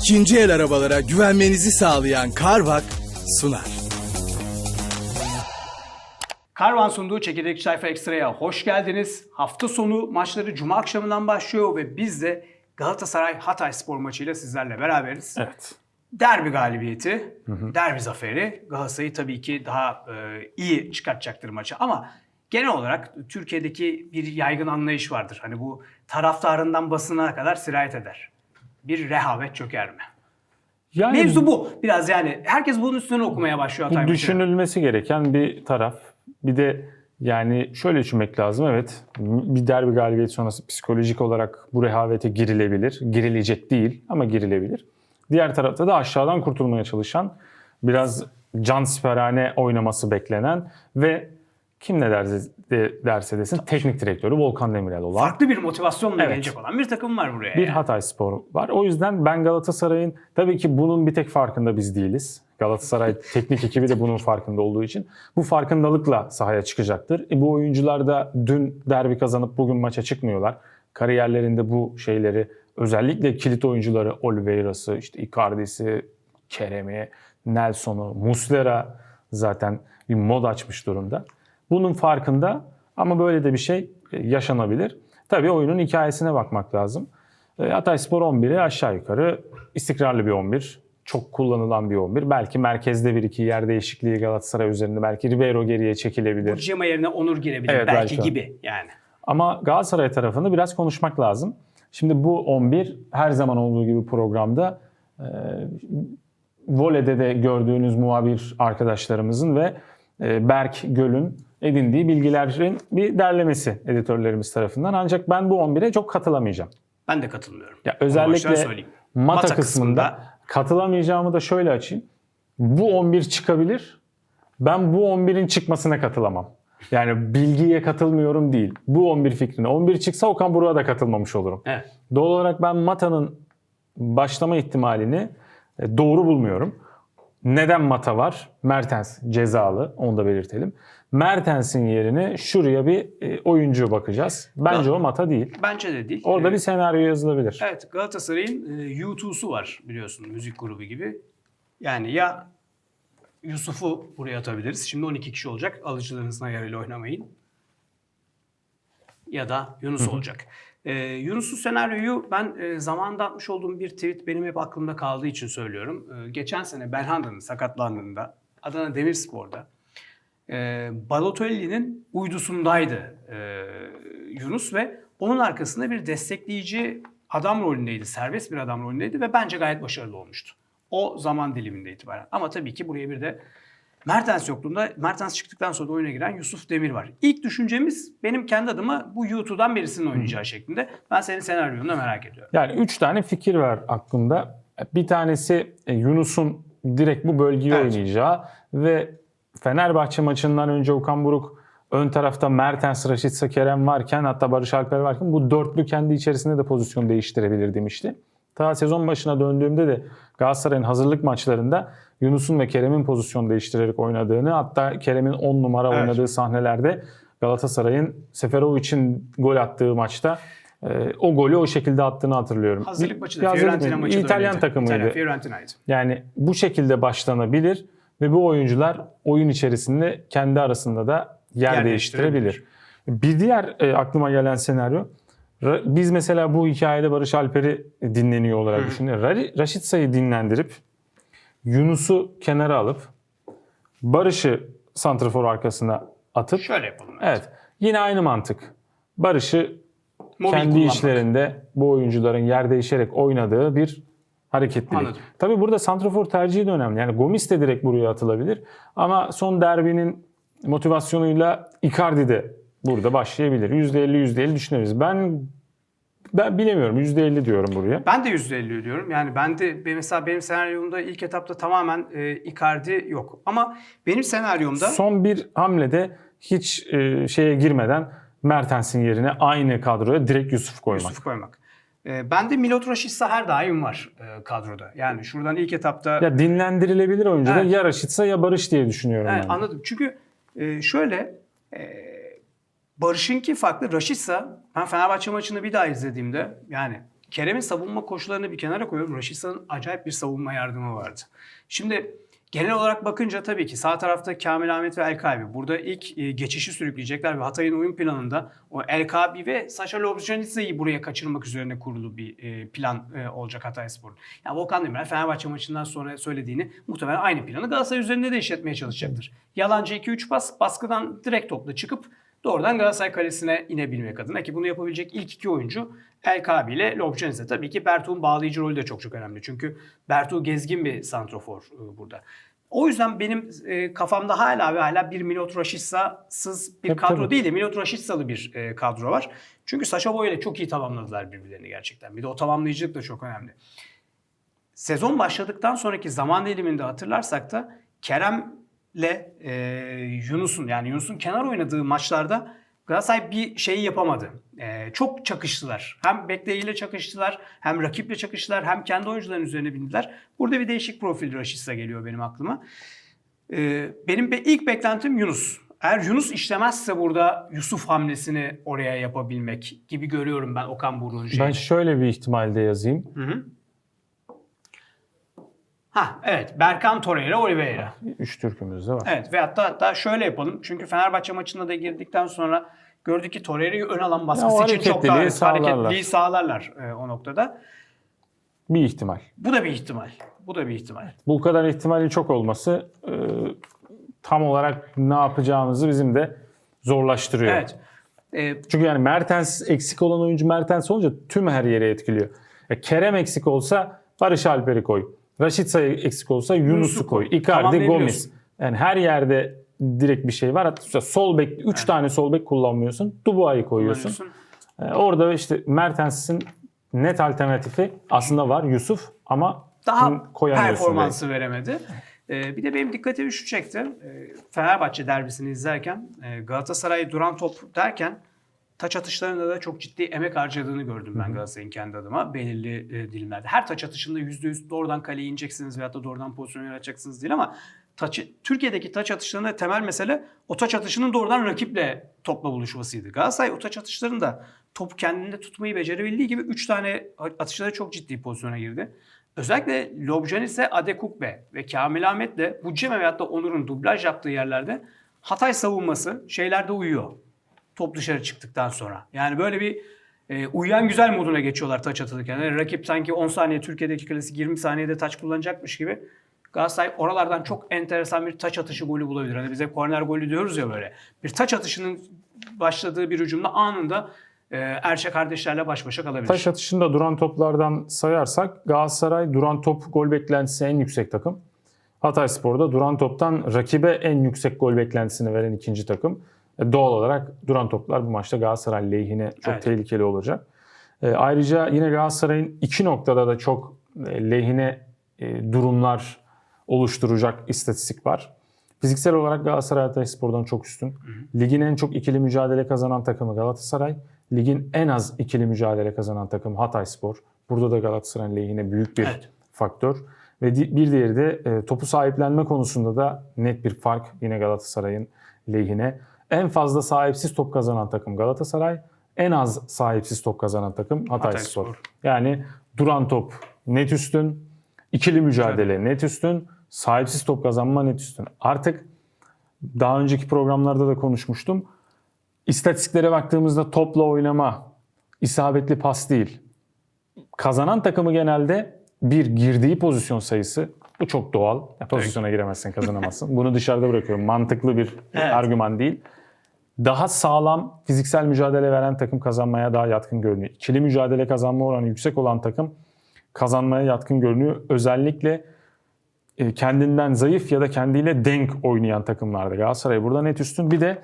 İkinci el arabalara güvenmenizi sağlayan Carvak sunar. Karvan sunduğu Çekirdek Sayfa Ekstra'ya hoş geldiniz. Hafta sonu maçları Cuma akşamından başlıyor ve biz de Galatasaray Hatay spor maçıyla sizlerle beraberiz. Evet. Derbi galibiyeti, derbi zaferi Galatasaray'ı tabii ki daha e, iyi çıkartacaktır maçı ama genel olarak Türkiye'deki bir yaygın anlayış vardır. Hani bu taraftarından basına kadar sirayet eder. Bir rehavet çöker mi? Yani Mevzu bu. Biraz yani herkes bunun üstüne okumaya başlıyor bu düşünülmesi gereken bir taraf. Bir de yani şöyle düşünmek lazım. Evet bir derbi galibiyeti sonrası psikolojik olarak bu rehavete girilebilir. Girilecek değil ama girilebilir. Diğer tarafta da aşağıdan kurtulmaya çalışan biraz can siperhane oynaması beklenen ve kim ne derse, de- derse desin teknik direktörü Volkan Demirel olan Farklı bir motivasyonla Evet. gelecek olan bir takım var buraya. bir yani. Hatay Spor var. O yüzden ben Galatasaray'ın tabii ki bunun bir tek farkında biz değiliz. Galatasaray teknik ekibi de bunun farkında olduğu için bu farkındalıkla sahaya çıkacaktır. E, bu oyuncular da dün derbi kazanıp bugün maça çıkmıyorlar. Kariyerlerinde bu şeyleri özellikle kilit oyuncuları Oliveira'sı, işte Icardi'si, Kerem'i, Nelson'u, Muslera zaten bir mod açmış durumda. Bunun farkında ama böyle de bir şey e, yaşanabilir. Tabii oyunun hikayesine bakmak lazım. E, Hatayspor 11'i aşağı yukarı istikrarlı bir 11. Çok kullanılan bir 11. Belki merkezde bir iki yer değişikliği Galatasaray üzerinde. Belki Ribeiro geriye çekilebilir. Cema yerine Onur girebilir Evet, belki belki. gibi yani. Ama Galatasaray tarafını biraz konuşmak lazım. Şimdi bu 11 her zaman olduğu gibi programda e, voleyde de gördüğünüz muhabir arkadaşlarımızın ve e, Berk Göl'ün edindiği bilgilerin bir derlemesi editörlerimiz tarafından. Ancak ben bu 11'e çok katılamayacağım. Ben de katılmıyorum. Ya özellikle mata, Mata kısmında, kısmında- katılamayacağımı da şöyle açayım. Bu 11 çıkabilir. Ben bu 11'in çıkmasına katılamam. Yani bilgiye katılmıyorum değil. Bu 11 fikrine. 11 çıksa Okan Buruk'a da katılmamış olurum. Evet. Doğal olarak ben Mata'nın başlama ihtimalini e, doğru bulmuyorum. Neden Mata var? Mertens cezalı. Onu da belirtelim. Mertens'in yerine şuraya bir e, oyuncu bakacağız. Bence o Mata değil. Bence de değil. Orada Ee, bir senaryo yazılabilir. Evet Galatasaray'ın e, U2'su var biliyorsun müzik grubu gibi. Yani ya Yusuf'u buraya atabiliriz. Şimdi 12 kişi olacak. Alıcılarınızın ayarıyla oynamayın. Ya da Yunus olacak. Ee, Yunus'un senaryoyu ben e, zamanında atmış olduğum bir tweet benim hep aklımda kaldığı için söylüyorum. Ee, geçen sene Belhanda'nın sakatlandığında Adana Demirspor'da e, Balotelli'nin uydusundaydı e, Yunus ve onun arkasında bir destekleyici adam rolündeydi, serbest bir adam rolündeydi ve bence gayet başarılı olmuştu. O zaman diliminde itibaren. Ama tabii ki buraya bir de Mertens yokluğunda, Mertens çıktıktan sonra da oyuna giren Yusuf Demir var. İlk düşüncemiz benim kendi adıma bu YouTube'dan birisinin oynayacağı şeklinde. Ben senin senaryonu da merak ediyorum. Yani üç tane fikir var aklımda. Bir tanesi e, Yunus'un direkt bu bölgeyi Evet. oynayacağı ve Fenerbahçe maçından önce Okan Buruk ön tarafta Mertens, Raşitsa, Kerem varken hatta Barış Alper varken bu dörtlü kendi içerisinde de pozisyon değiştirebilir demişti. Ta sezon başına döndüğümde de Galatasaray'ın hazırlık maçlarında Yunus'un ve Kerem'in pozisyon değiştirerek oynadığını hatta Kerem'in 10 numara Evet. oynadığı sahnelerde Galatasaray'ın Seferovic'in gol attığı maçta e, o golü o şekilde attığını hatırlıyorum. Hazırlık maçı da Fiorentina maçı. da İtalyan öyleydi. takımıydı. İtalyan, Fiorentina'ydı. Yani bu şekilde başlanabilir ve bu oyuncular oyun içerisinde kendi arasında da yer, Yer değiştirebilir. Bir diğer e, aklıma gelen senaryo biz mesela bu hikayede Barış Alper'i dinleniyor olarak düşünüyoruz. Ra- Raşit Say'ı dinlendirip Yunus'u kenara alıp Barış'ı santrafor arkasına atıp Şöyle yapalım. evet yine aynı mantık. Barış'ı Mobil kendi kullanmak. işlerinde bu oyuncuların yer değişerek oynadığı bir hareketlilik. Anladım. Tabii burada santrafor tercihi de önemli. Yani Gomis de direkt buraya atılabilir. Ama son derbinin motivasyonuyla Icardi de burada başlayabilir. %50 %50 düşünebiliriz. Ben ben bilemiyorum. %50 diyorum buraya. Ben de %50 diyorum. Yani ben de ben- mesela benim senaryomda ilk etapta tamamen e, Icardi yok. Ama benim senaryomda Son bir hamlede hiç e, şeye girmeden Mertens'in yerine aynı kadroya direkt Yusuf koymak. Yusuf koymak. E, bende Milot Rashica her daim var e, kadroda. Yani şuradan ilk etapta Ya dinlendirilebilir oyuncu da Evet. ya Raşitsa ya Barış diye düşünüyorum Evet, ben. anladım. Çünkü e, şöyle e, Barış'ınki farklı. Rashica ben Fenerbahçe maçını bir daha izlediğimde yani Kerem'in savunma koşullarını bir kenara koyuyorum. Raşitsa'nın acayip bir savunma yardımı vardı. Şimdi genel olarak bakınca tabii ki sağ tarafta Kamil Ahmet ve El Kabi. Burada ilk e, geçişi sürükleyecekler ve Hatay'ın oyun planında o El Kabi ve Saşa Lobjanitsa'yı buraya kaçırmak üzerine kurulu bir e, plan e, olacak Hatayspor'un. Yani Volkan Demirel Fenerbahçe maçından sonra söylediğini muhtemelen aynı planı Galatasaray üzerinde de işletmeye çalışacaktır. Yalancı 2-3 pas baskıdan direkt topla çıkıp doğrudan Galatasaray kalesine inebilmek adına ki bunu yapabilecek ilk iki oyuncu El Kabi ile Lobjanitsa. Tabii ki Bertuğ'un bağlayıcı rolü de çok çok önemli. Çünkü Bertuğ gezgin bir santrofor e, burada. O yüzden benim e, kafamda hala ve hala bir Milot Raşitsa'sız bir Tabii, kadro tabii. değil de Milot Raşitsalı bir e, kadro var. Çünkü Saşa Boy ile çok iyi tamamladılar birbirlerini gerçekten. Bir de o tamamlayıcılık da çok önemli. Sezon başladıktan sonraki zaman diliminde hatırlarsak da Kerem'le e, Yunus'un yani Yunus'un kenar oynadığı maçlarda Galatasaray bir şeyi yapamadı. E, çok çakıştılar. Hem bekleyiyle çakıştılar, hem rakiple çakıştılar, hem kendi oyuncuların üzerine bindiler. Burada bir değişik profil Raşitsa geliyor benim aklıma. E, benim be- ilk beklentim Yunus. Eğer Yunus işlemezse burada Yusuf hamlesini oraya yapabilmek gibi görüyorum ben Okan Buruk'un şeyini. Ben şöyle bir ihtimalde yazayım. Hı hı. Ha evet Berkan Torreira Oliveira. Üç Türk'ümüz de var. Evet ve hatta, hatta şöyle yapalım. Çünkü Fenerbahçe maçında da girdikten sonra gördük ki Torreira'yı ön alan baskısı Ya o için çok daha hareketliliği sağlarlar. hareketliliği sağlarlar e, o noktada. Bir ihtimal. Bu da bir ihtimal. Bu da bir ihtimal. Bu kadar ihtimalin çok olması e, tam olarak ne yapacağımızı bizim de zorlaştırıyor. Evet. E, Çünkü yani Mertens eksik olan oyuncu Mertens olunca tüm her yere etkiliyor. Ya Kerem eksik olsa Barış Alper'i koy. Raşitsa eksik olsa Yunus'u koy. Icardi, Tamamlayabiliyorsun. Gomez. Yani her yerde direkt bir şey var. Hatta sol bek 3 tane sol bek kullanmıyorsun. Dubois'ı koyuyorsun. Ee, orada işte Mertens'in net alternatifi aslında var Yusuf ama Daha performansı veremedi. E, bir de benim dikkatimi şu çekti. E, Fenerbahçe derbisini izlerken e, Galatasaray duran top derken taç atışlarında da çok ciddi emek harcadığını gördüm ben Galatasaray'ın kendi adıma belirli e, dilimlerde. Her taç atışında %100 doğrudan kaleye ineceksiniz veyahut da doğrudan pozisyon yaratacaksınız değil ama taçı, Türkiye'deki taç atışlarında temel mesele o taç atışının doğrudan rakiple topla buluşmasıydı. Galatasaray o taç atışlarında topu kendinde tutmayı becerebildiği gibi 3 tane atışlarda çok ciddi pozisyona girdi. Özellikle Lobjanise, Adekukbe ve Kamil Ahmet'le Buceme veyahut da Onur'un dublaj yaptığı yerlerde Hatay savunması şeylerde uyuyor top dışarı çıktıktan sonra. Yani böyle bir e, uyuyan güzel moduna geçiyorlar taç atılırken. Yani rakip sanki 10 saniye Türkiye'deki klasik 20 saniyede taç kullanacakmış gibi. Galatasaray oralardan çok enteresan bir taç atışı golü bulabilir. Hani bize korner golü diyoruz ya böyle. Bir taç atışının başladığı bir hücumda anında e, Erçe kardeşlerle baş başa kalabilir. Taş atışında duran toplardan sayarsak Galatasaray duran top gol beklentisi en yüksek takım. Hatayspor'da duran toptan rakibe en yüksek gol beklentisini veren ikinci takım. E, Doğal olarak duran toplar bu maçta Galatasaray lehine çok Evet. tehlikeli olacak. E, ayrıca yine Galatasaray'ın iki noktada da çok e, lehine e, durumlar oluşturacak istatistik var. Fiziksel olarak Galatasaray Hatayspor'dan çok üstün. Ligin en çok ikili mücadele kazanan takımı Galatasaray. Ligin en az ikili mücadele kazanan takım Hatayspor. Burada da Galatasaray'ın lehine büyük bir Evet. faktör. Ve bir diğeri de e, topu sahiplenme konusunda da net bir fark yine Galatasaray'ın lehine. En fazla sahipsiz top kazanan takım Galatasaray. En az sahipsiz top kazanan takım Hatayspor. Hatayspor. Yani duran top net üstün, ikili mücadele net üstün, sahipsiz top kazanma net üstün. Artık daha önceki programlarda da konuşmuştum. İstatistiklere baktığımızda topla oynama, isabetli pas değil. Kazanan takımı genelde bir girdiği pozisyon sayısı. Bu çok doğal. Ya, pozisyona giremezsen kazanamazsın. Bunu dışarıda bırakıyorum. Mantıklı bir Evet. argüman değil. Daha sağlam fiziksel mücadele veren takım kazanmaya daha yatkın görünüyor. İkili mücadele kazanma oranı yüksek olan takım kazanmaya yatkın görünüyor. Özellikle e, kendinden zayıf ya da kendiyle denk oynayan takımlarda. Galatasaray burada net üstün. Bir de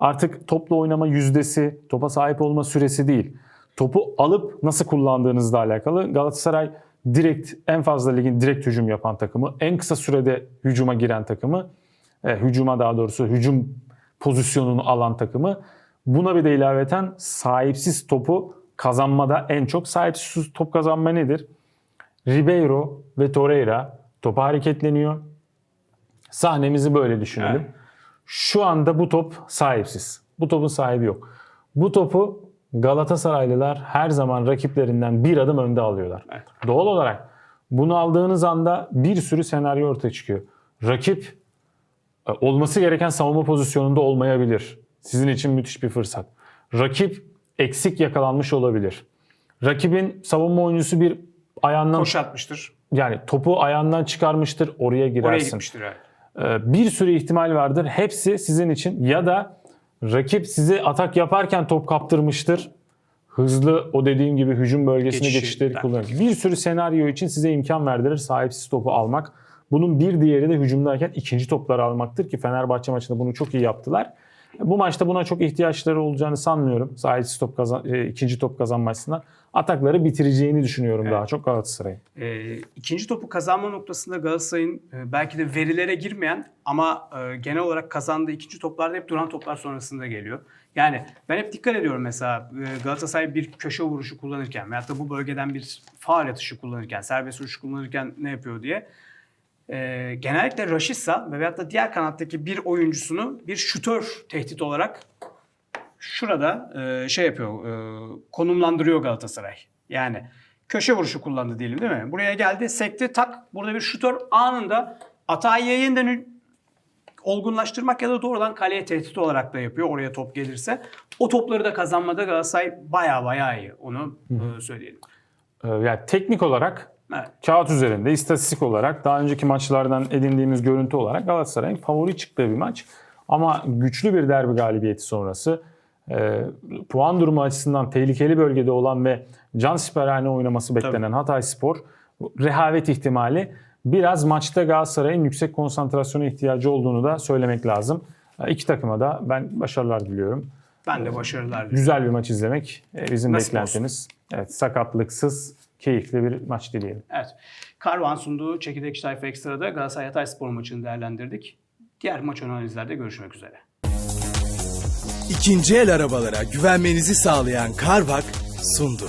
artık topla oynama yüzdesi, topa sahip olma süresi değil. Topu alıp nasıl kullandığınızla alakalı. Galatasaray direkt en fazla ligin direkt hücum yapan takımı, en kısa sürede hücuma giren takımı, e, hücuma daha doğrusu hücum pozisyonunu alan takımı. Buna bir de ilaveten sahipsiz topu kazanmada en çok sahipsiz top kazanma nedir? Ribeiro ve Torreira topa hareketleniyor. Sahnemizi böyle düşünelim. Evet. Şu anda bu top sahipsiz. Bu topun sahibi yok. Bu topu Galatasaraylılar her zaman rakiplerinden bir adım önde alıyorlar. Evet. Doğal olarak bunu aldığınız anda bir sürü senaryo ortaya çıkıyor. Rakip olması gereken savunma pozisyonunda olmayabilir. Sizin için müthiş bir fırsat. Rakip eksik yakalanmış olabilir. Rakibin savunma oyuncusu bir ayağından Koş atmıştır. yani topu ayağından çıkarmıştır oraya girersin. Oraya gitmiştir. Evet. Ee, bir sürü ihtimal vardır. Hepsi sizin için ya da rakip size atak yaparken top kaptırmıştır. Hızlı o dediğim gibi hücum bölgesine Geçişi, geçişleri kullanır. Bir sürü senaryo için size imkan verdirir sahipsiz topu almak. Bunun bir diğeri de hücumdayken ikinci topları almaktır ki Fenerbahçe maçında bunu çok iyi yaptılar. Bu maçta buna çok ihtiyaçları olacağını sanmıyorum. Sahipsiz top kazan, e, ikinci top kazanma açısından. Atakları bitireceğini düşünüyorum daha çok Galatasaray'ın. E, ikinci topu kazanma noktasında Galatasaray'ın e, belki de verilere girmeyen ama e, genel olarak kazandığı ikinci toplarda hep duran toplar sonrasında geliyor. Yani ben hep dikkat ediyorum mesela e, Galatasaray bir köşe vuruşu kullanırken veyahut da bu bölgeden bir faal atışı kullanırken, serbest vuruş kullanırken ne yapıyor diye. E, genellikle Rashica ve veyahut da diğer kanattaki bir oyuncusunu bir şutör tehdit olarak şurada e, şey yapıyor, e, konumlandırıyor Galatasaray. Yani köşe vuruşu kullandı diyelim değil mi? Buraya geldi, sekti, tak. Burada bir şutör anında atağı yeniden olgunlaştırmak ya da doğrudan kaleye tehdit olarak da yapıyor oraya top gelirse. O topları da kazanmada Galatasaray baya baya iyi. Onu e, söyleyelim. Ee, Yani teknik olarak Evet. kağıt üzerinde istatistik olarak daha önceki maçlardan edindiğimiz görüntü olarak Galatasaray'ın favori çıktığı bir maç. Ama güçlü bir derbi galibiyeti sonrası e, puan durumu açısından tehlikeli bölgede olan ve can siperhane oynaması beklenen Hatay Spor rehavet ihtimali biraz maçta Galatasaray'ın yüksek konsantrasyona ihtiyacı olduğunu da söylemek lazım. E, İki takıma da ben başarılar diliyorum. Ben de başarılar diliyorum. Güzel bir maç izlemek e, bizim Nasip beklentimiz. Evet, sakatlıksız, keyifli bir maç dileyelim. Evet. Karvan sunduğu Çekirdek Tayfa Ekstra'da Galatasaray Hatay Spor maçını değerlendirdik. Diğer maç analizlerde görüşmek üzere. İkinci el arabalara güvenmenizi sağlayan Karbak sundu.